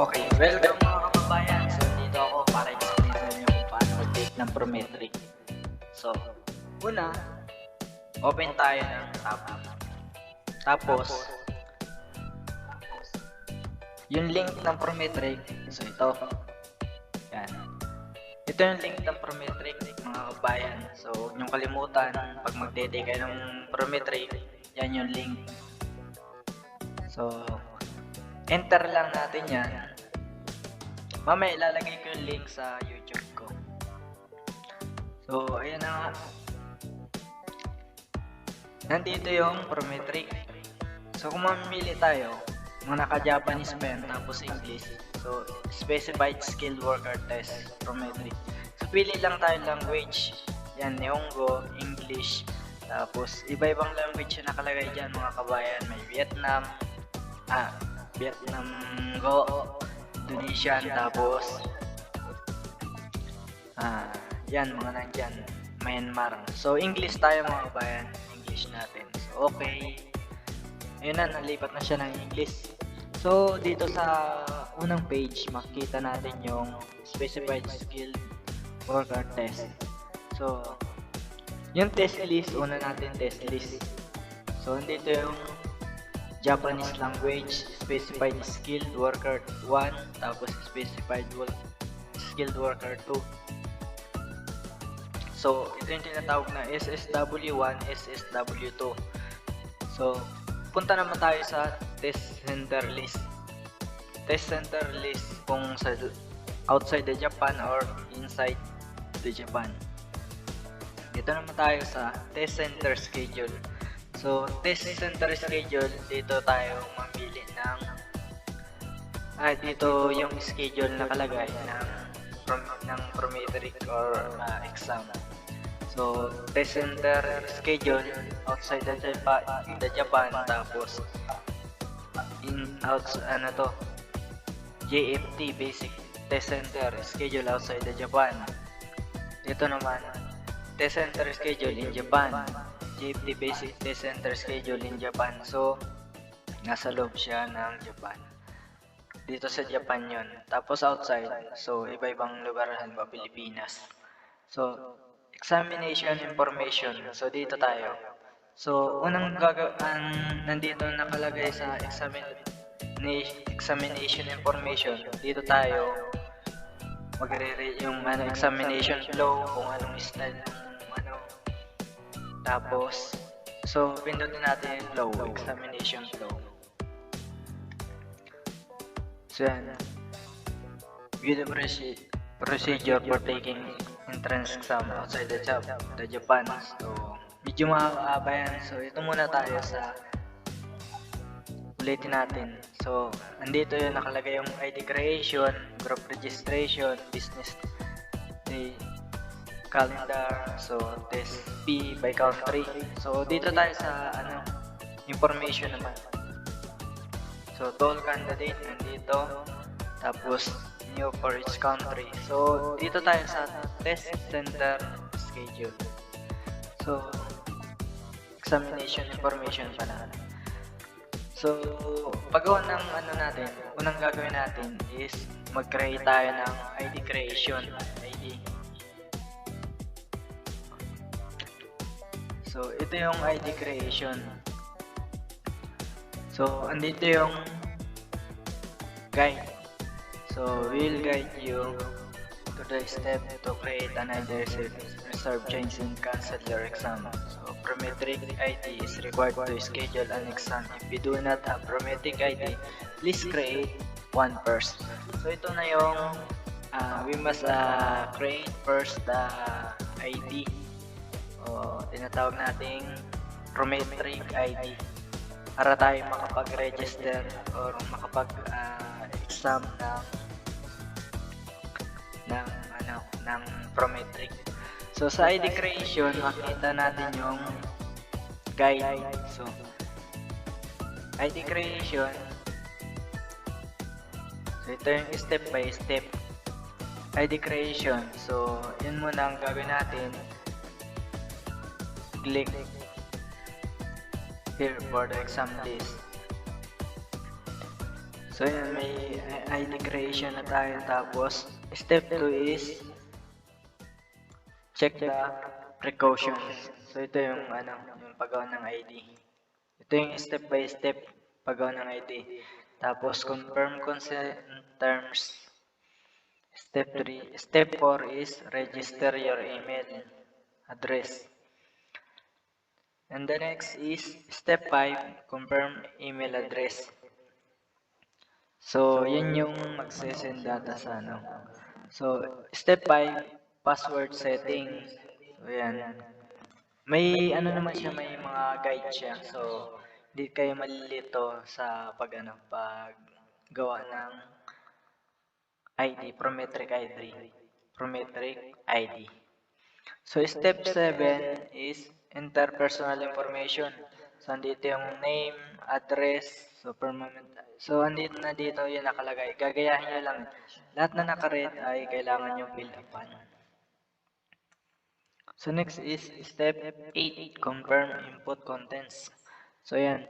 Okay, welcome mga kababayan. So, dito ako para explain sa inyo kung paano mag-take ng Prometric. So, una, open tayo ng tab. Tapos, yung link ng Prometric, so ito, yan. Ito yung link ng Prometric, mga kabayan. So, huwag niyong kalimutan, pag magdede kayo ng Prometric, yan yung link. So, enter lang natin yan. Mamaya ilalagay ko yung link sa YouTube ko. So, ayan na nga. Nandito yung Prometric. So, kung mamimili tayo, mga naka-Japanese pen, tapos English. So, specified skilled worker test, Prometric. So, pili lang tayo language. Yan, Nihongo, English, tapos iba-ibang language yung nakalagay dyan mga kabayan. May Vietnam, ah, Vietnam Go, Indonesian, tapos ah, yan mga nandyan, Myanmar. So English tayo mga kabayan, English natin. So okay, ayun na, nalipat na siya ng English. So dito sa unang page, makikita natin yung specified skill worker test. So, yung test list, una natin test list. So, dito yung Japanese language, specified skilled worker 1, tapos specified skilled worker 2. So, ito yung tinatawag na SSW1, SSW2. So, punta naman tayo sa test center list. Test center list kung sa outside the Japan or inside the Japan. Dito naman tayo sa test center schedule. So, test center schedule, dito tayo mamili ng ah, dito yung schedule nakalagay ng prom, ng prometric or ah, exam. So, test center schedule outside the Japan, the Japan tapos in outside ano to JFT basic test center schedule outside the Japan. Dito naman test center schedule in Japan. JFT basic test center schedule in Japan. So, nasa loob siya ng Japan. Dito sa Japan yon. Tapos outside, so iba-ibang lugar ba Pilipinas. So, examination information. So, dito tayo. So, unang gaga nandito nakalagay sa examin examination information. Dito tayo magre yung ano examination flow kung anong style tapos so pindutin natin yung flow examination flow. So yan. View the proce- procedure for taking entrance exam outside the job the Japan. So medyo makakaaba yan. So ito muna tayo sa ulitin natin. So, andito yung nakalagay yung ID creation, group registration, business day, calendar, so test P by country. So, dito tayo sa ano, information naman. So, total candidate nandito. Tapos, new for each country. So, dito tayo sa test center schedule. So, examination information pa na. So, paggawa ng ano natin, unang gagawin natin is mag-create tayo ng ID creation. So, ito yung ID creation. So, andito yung guide. So, we'll guide you to the step to create an ID reserve change and cancel your exam. So, Prometric ID is required to schedule an exam. If you do not have Prometric ID, please create one first. So, ito na yung uh, we must uh, create first the ID o tinatawag nating Prometric ID para tayo makapag-register or makapag-exam ng ng ano ng Prometric. So sa ID creation, makita natin yung guide. So ID creation. So ito yung step by step ID creation. So yun muna ang gagawin natin. Click here for the exam list. So yun, may ID creation na tayo. Tapos, step 2 is check the precautions. So ito yung ano, yung paggawa ng ID. Ito yung step by step paggawa ng ID. Tapos confirm consent terms. Step 3, step 4 is register your email address. And the next is step 5, confirm email address. So, yun yung magsisend data sa ano. So, step 5, password setting. So, yan. May ano naman siya, may mga guide siya. So, hindi kayo malilito sa pag ano, pag gawa ng ID, Prometric ID. Prometric ID. So, step 7 is enter personal information. So, andito yung name, address, so permanent. So, andito na dito yung nakalagay. Gagayahin nyo lang. Lahat na nakaread ay kailangan nyo fill upan. So, next is step 8, confirm input contents. So, yan.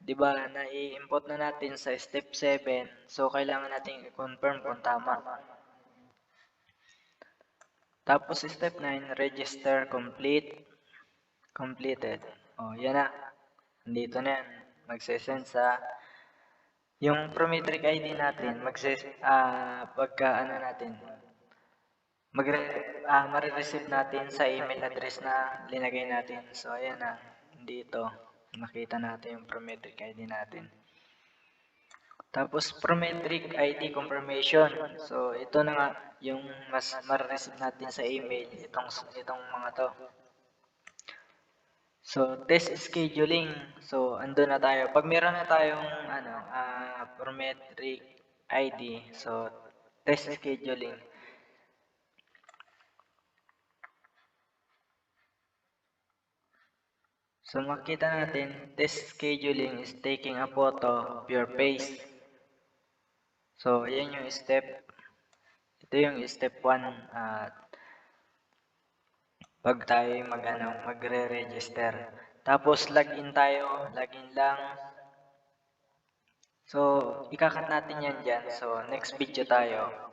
Di ba, na-input na natin sa step 7. So, kailangan natin i-confirm kung tama. Tapos, step 9, register complete. Completed. O, yan na. Andito na yan. Magsesend sa yung Prometric ID natin, magses ah pagka ano natin, magre ah, marireceive natin sa email address na linagay natin. So, ayan na. Dito, makita natin yung Prometric ID natin. Tapos, Prometric ID confirmation. So, ito na nga yung mas marireceive natin sa email, itong, itong mga to. So, test scheduling. So, ando na tayo. Pag meron na tayong ano, ah, Prometric ID, so test scheduling. So, makita natin, test scheduling is taking a photo of your face. So, yan yung step. Ito yung step 1 at pag tayo mag, ano, magre-register. Tapos, login tayo. Login lang. So, ikakat natin yan dyan. So, next video tayo.